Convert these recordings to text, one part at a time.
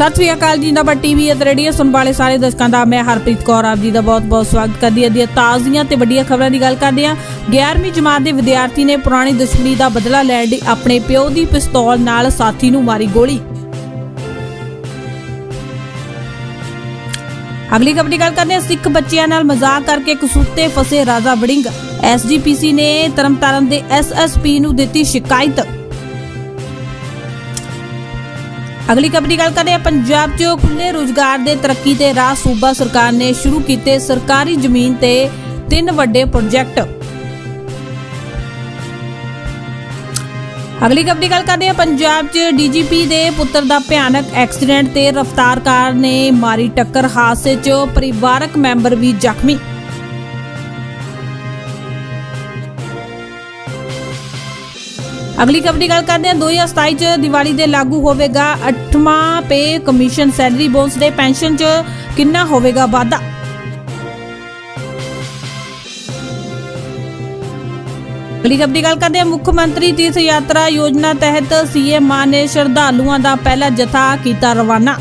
ਸਤਿ ਸ੍ਰੀ ਅਕਾਲ ਜੀ number TV ਅਤੇ radio ਸੁਣ ਵਾਲੇ ਸਾਰੇ ਦਰਸ਼ਕਾਂ ਦਾ, ਮੈਂ ਹਰਪ੍ਰੀਤ ਕੌਰ ਆਪ ਜੀ ਦਾ ਬਹੁਤ-ਬਹੁਤ ਸਵਾਗਤ ਕਰਦੀ ਹਾਂ। ਦੀਆਂ ਤਾਜ਼ੀਆਂ ਤੇ ਵੱਡੀਆਂ ਖਬਰਾਂ ਦੀ ਗੱਲ ਕਰਦੇ ਹਾਂ। 11ਵੀਂ ਜਮਾਤ ਦੇ ਵਿਦਿਆਰਥੀ ਨੇ ਪੁਰਾਣੀ ਦੁਸ਼ਮਣੀ ਦਾ ਬਦਲਾ ਲੈਣ ਲਈ ਆਪਣੇ ਪਿਓ ਦੀ ਪਿਸਤੌਲ ਨਾਲ ਸਾਥੀ ਨੂੰ ਮਾਰੀ ਗੋਲੀ। ਅਗਲੀ ਖਬਰ ਦੀ ਗੱਲ ਕਰਦੇ ਹਾਂ। ਸਿੱਖ ਬੱਚਿਆਂ ਨਾਲ ਮਜ਼ਾਕ ਕਰਕੇ ਕਸੂਤੇ ਫਸੇ ਰਾਜਾ ਵੜਿੰਗ। ਐਸਜੀਪੀਸੀ ਨੇ ਤਰਨਤਾਰਨ ਦੇ ਐਸਐਸਪੀ ਨੂੰ ਦਿੱਤੀ ਸ਼ਿਕਾਇਤ। ਅਗਲੀ ਖਬਰ ਦੀ ਗੱਲ ਕਰਦੇ ਹਾਂ। ਪੰਜਾਬ 'ਚ ਖੁੱਲੇ ਰੁਜ਼ਗਾਰ ਦੇ ਤਰੱਕੀ ਤੇ ਰਾਹ ਸੂਬਾ ਸਰਕਾਰ ਨੇ ਸ਼ੁਰੂ ਕੀਤੇ ਸਰਕਾਰੀ ਜ਼ਮੀਨ ਤੇ ਤਿੰਨ ਵੱਡੇ ਪ੍ਰੋਜੈਕਟ। ਅਗਲੀ ਖਬਰ ਦੀ ਗੱਲ ਕਰਦੇ ਹਾਂ। ਪੰਜਾਬ 'ਚ ਡੀਜੀਪੀ ਦੇ ਪੁੱਤਰ ਦਾ ਭਿਆਨਕ ਐਕਸੀਡੈਂਟ ਤੇ ਰਫ਼ਤਾਰ ਕਾਰ ਨੇ ਮਾਰੀ ਟੱਕਰ। ਹਾਦਸੇ 'ਚ ਪਰਿਵਾਰਕ ਮੈਂਬਰ ਵੀ ਜ਼ਖਮੀ। ਅਗਲੀ ਖਬਰ ਦੀ ਗੱਲ ਕਰਦੇ ਹਾਂ। 2027 ਚ ਦੀਵਾਲੀ ਦੇ ਲਾਗੂ ਹੋਵੇਗਾ। 8ਵਾਂ ਪੇ ਕਮਿਸ਼ਨ ਸੈਲਰੀ ਬੋਨਸ ਦੇ ਪੈਨਸ਼ਨ ਚ ਕਿੰਨਾ ਹੋਵੇਗਾ ਵਾਧਾ? ਅਗਲੀ ਖਬਰ ਦੀ ਗੱਲ ਕਰਦੇ ਹਾਂ। ਮੁੱਖ ਮੰਤਰੀ ਤੀਰਥ ਯਾਤਰਾ ਯੋਜਨਾ ਤਹਿਤ ਸੀਐਮ ਮਾਨ ਨੇ ਸ਼ਰਧਾਲੂਆਂ ਦਾ ਪਹਿਲਾ ਜਥਾ ਕੀਤਾ ਰਵਾਨਾ।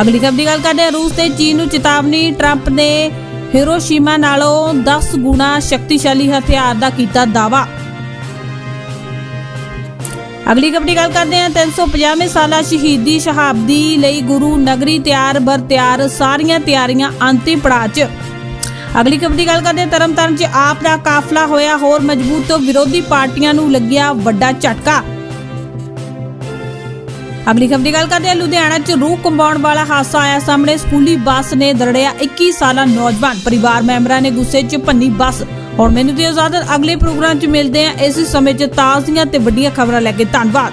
ਅਗਲੀ ਖਬਰ ਦੀ ਗੱਲ ਕਰਦੇ ਹਾਂ। ਰੂਸ ਤੇ ਚੀਨ ਨੂੰ ਚੇਤਾਵਨੀ, ਟਰੰਪ ਨੇ ਹਿਰੋਸ਼ੀਮਾ ਨਾਲੋਂ 10 ਗੁਣਾ ਸ਼ਕਤੀਸ਼ਾਲੀ ਹਥਿਆਰ ਦਾ ਕੀਤਾ ਦਾਅਵਾ। ਅਗਲੀ ਖਬਰ ਦੀ ਗੱਲ ਕਰਦੇ ਹਾਂ। 350ਵੇਂ ਸਾਲਾ ਸ਼ਹੀਦੀ ਸ਼ਹਾਬਦੀ ਲਈ ਗੁਰੂ ਨਗਰੀ ਤਿਆਰ ਬਰ ਤਿਆਰ, ਸਾਰੀਆਂ ਤਿਆਰੀਆਂ ਅੰਤਿਮ ਪੜਾਅ 'ਚ। ਅਗਲੀ ਖਬਰ ਦੀ ਗੱਲ ਕਰਦੇ ਤਰਨਤਾਰਨ 'ਚ ਆਪ ਦਾ ਕਾਫਲਾ ਹੋਇਆ, ਹੋਰ ਮਜ਼ਬੂਤ ਤੋਂ ਵਿਰੋਧੀ ਪਾਰਟੀਆਂ ਨੂੰ ਲੱਗਿਆ ਵੱਡਾ ਝਟਕਾ। ਅਗਲੀ ਖਬਰ ਦੀ ਗੱਲ ਕਰਦੇ ਹਾਂ। ਲੁਧਿਆਣਾ 'ਚ ਰੂਹ ਕੰਬਾਉਣ ਵਾਲਾ ਹਾਦਸਾ ਆਇਆ ਸਾਹਮਣੇ। ਸਕੂਲੀ ਬੱਸ ਨੇ ਦਰੜਿਆ 21 ਸਾਲਾ ਨੌਜਵਾਨ। ਪਰਿਵਾਰ ਮੈਂਬਰਾਂ ਨੇ ਗੁੱਸੇ 'ਚ ਭੰਨੀ ਬੱਸ। ਹੁਣ ਮੈਨੂੰ ਦਿਓ ਇਜਾਜ਼ਤ ਅਗਲੇ ਪ੍ਰੋਗਰਾਮ 'ਚ ਮਿਲਦੇ ਹਾਂ ਇਸੇ ਸਮੇਂ 'ਚ ਤਾਜ਼ੀਆਂ ਤੇ ਵੱਡੀਆਂ ਖਬਰਾਂ ਲੈ ਕੇ ਧੰਨਵਾਦ।